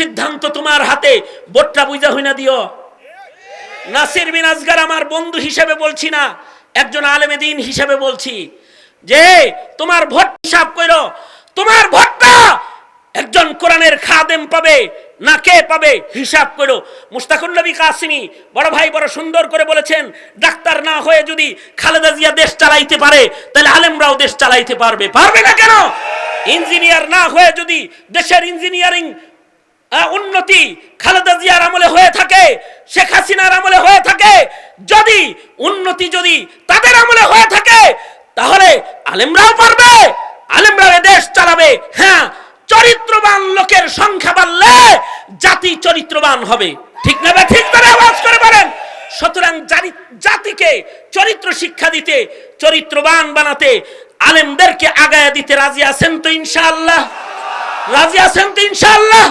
সিদ্ধান্ত তোমার হাতে, বোটটা বুঝা হইনা দিও। নাসির বিন আজগার আমার বন্ধু হিসেবে বলছি না, একজন আলেমে দিন হিসেবে বলছি। যে, তোমার ভোট হিসাব করো, তোমার ভোটটা একজন কোরআনের খাদেম পাবে, না কে পাবে, হিসাব করো। মুস্তাকুল নবী কাসিমি বড় ভাই বড় সুন্দর করে বলেছেন, ডাক্তার না হয়ে যদি খালেদা জিয়া দেশ চালাইতে পারে, তাহলে আলেমরাও দেশ চালাইতে পারবে। পারবে না কেন? ইঞ্জিনিয়ার না হয়ে যদি দেশের ইঞ্জিনিয়ারিং উন্নতি খালেদা জিয়ার আমলে হয়ে থাকে, শেখ হাসিনার আমলে হয়ে থাকে, যদি উন্নতি যদি তাদের আমলে হয়ে থাকে, তাহলে আলেমরাও পারবে আলেমরাও দেশ চালাবে। হ্যাঁ চরিত্রবান লোকের সংখ্যা বাড়লে জাতি চরিত্রবান হবে। ঠিক না বা ঠিক করে আওয়াজ করে বলেন। সুতরাং জাতিকে চরিত্র শিক্ষা দিতে, চরিত্রবান বানাতে আলেমদেরকে আগায় দিতে রাজি আছেন তো ইনশাআল্লাহ? রাজি আছেন তো ইনশাআল্লাহ?